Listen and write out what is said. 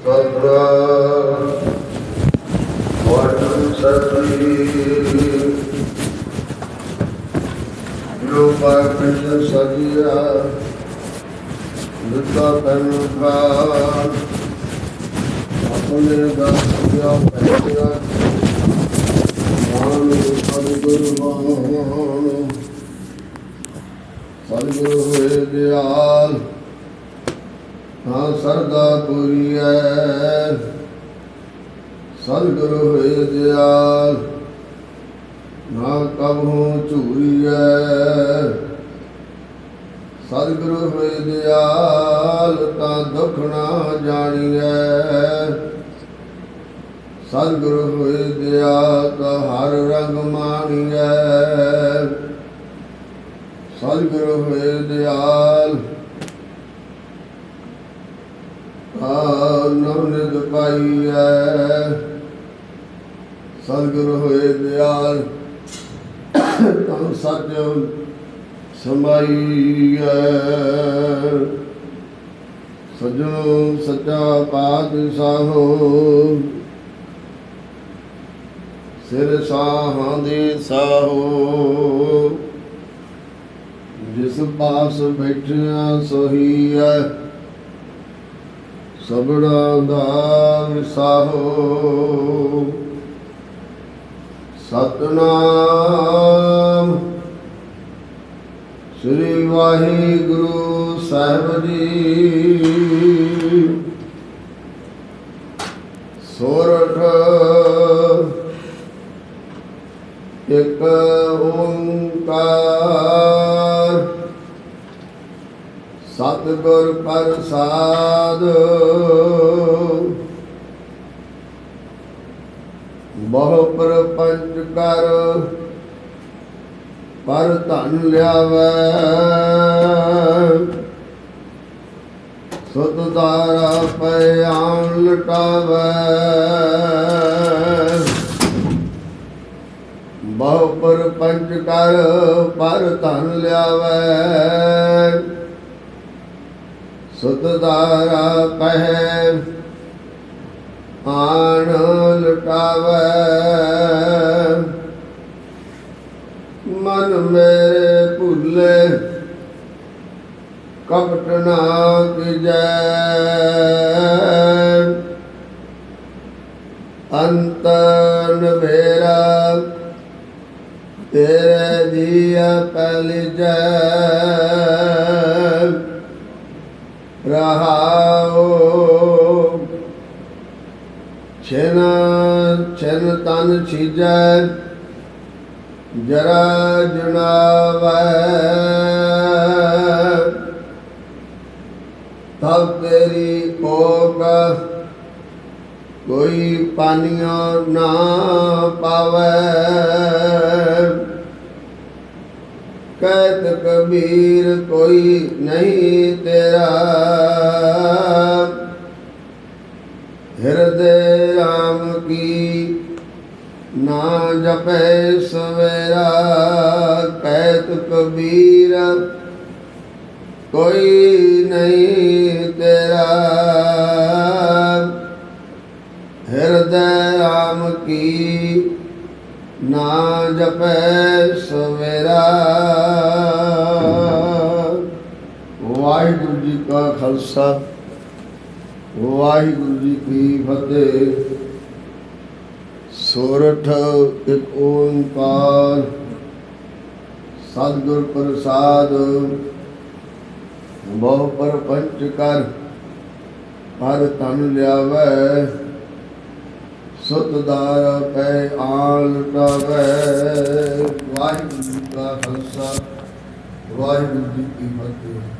ਸਤਿ ਵਾਹਿਗੁਰੂ ਸਤਿ ਜੋ ਪਾਪਿ ਸਜਿਆ ਨਿਤਾ ਤਨ ਕਾ ਆਪਣੇ ਦਾ ਸਜਿਆ ਪੈਸਿਆ ਨਾਮ ਸਤਿਗੁਰੂ ਮਾਨ ਸਤਿਗੁਰੂ ਹੋਏ ਦਿਆਲ ਹਾਂ, ਸਰਦਾ ਪੁਰੀਐ ਸਤਿਗੁਰੂ ਹੋਏ ਦਿਆਲ, ਨਾ ਕਬਹੂ ਝੂਰੀਐ। ਸਤਿਗੁਰੂ ਹੋਏ ਦਿਆਲ, ਤਾਂ ਦੁੱਖ ਨਾ ਜਾਣੀਐ। ਸਤਿਗੁਰ ਹੋਏ ਦਿਆਲ, ਤਾਂ ਹਰ ਰੰਗ ਮਾਣੀਐ। ਸਤਿਗੁਰ ਹੋਏ ਦਿਆਲ ਆਨੰਦ ਪਾਈਐ। ਸਤਿਗੁਰੂ ਹੋਏ ਦਿਆਲ, ਤਨ ਸੱਚ ਸਮਾਈਐ। ਸਜਣੋ ਸੱਚਾ ਪਾਤਸ਼ਾਹੋ, ਸਿਰ ਸਾਹਾਂ ਦੇ ਸਾਹੋ। ਜਿਸ ਪਾਸ ਬੈਠਿਆ ਸੋਹੀਐ ਸਬੜਾ ਦਾ ਵਿਸਾਹੋ ਸਤਨਾਮ। ਸ੍ਰੀ ਵਾਹਿਗੁਰੂ ਸਾਹਿਬ ਜੀ। ਸੋਰਠ। ਇੱਕ ਓੰਕਾਰ। ਸਤਿਗੁਰ ਪ੍ਰਸਾਦ। ਬਹੁ ਪ੍ਰਪੰਚ ਕਰ, ਪਰ ਧਨ ਲਿਆਵੈ। ਸੁਤ ਦਾਰਾ ਪਿਆਨ ਲਟਾਵੈ। ਬਹੁ ਪ੍ਰਪੰਚ ਕਰ, ਪਰ ਧਨ ਲਿਆਵੈ। ਸੁਤ ਦਾਰਾ ਪਹਿ ਆਣ ਲਟਾਵੈ। ਮਨ ਮੇਰੇ ਭੁੱਲੇ, ਕਪਟ ਨਾ ਕੀਜੈ। ਅੰਤ ਨਵੇਰਾ, ਤੇਰੇ ਜੀਆ ਪਹਿਲੀ ਜੈ। ਰਹਾਉ ਛਨ ਛਨ ਤਨ ਛੀਜੈ ਜਰਾ ਜੁਨਾਵੈ ਤਬ ਤੇਰੀ ਕੋਕ ਕੋਈ ਪਾਨੀਆਂ ਨਾ ਪਾਵੈ। ਕਹਿਤ ਕਬੀਰ ਕੋਈ ਨਹੀਂ ਤੇਰਾ। ਹਿਰਦੇ ਰਾਮ ਕੀ ਨਾ ਜਪੈ ਸਵੇਰਾ। ਕਹਿਤ ਕਬੀਰ ਕੋਈ ਨਹੀਂ ਤੇਰਾ। ਹਿਰਦੈ ਰਾਮ ਕੀ ਨਾ ਜਪੈ ਸਵੇਰਾ। ਕਾ ਖਾਲਸਾ। ਵਾਹਿਗੁਰੂ ਜੀ ਕੀ ਫਤਿਹ। ਸੋਰਠ ਇੱਕ ਓੰਕਾਰ। ਸਤਿਗੁਰ ਪ੍ਰਸਾਦ। ਬਹੁ ਪਰਪੰਚ ਕਰ ਹਰ ਤਨ ਲਿਆਵੈ। ਸੁਤ ਦਾਰ ਪੈ ਆਲ ਲਟਾਵੈ। ਵਾਹਿਗੁਰੂ ਜੀ ਕਾ ਖਾਲਸਾ। ਵਾਹਿਗੁਰੂ ਜੀ ਕੀ ਫਤਿਹ।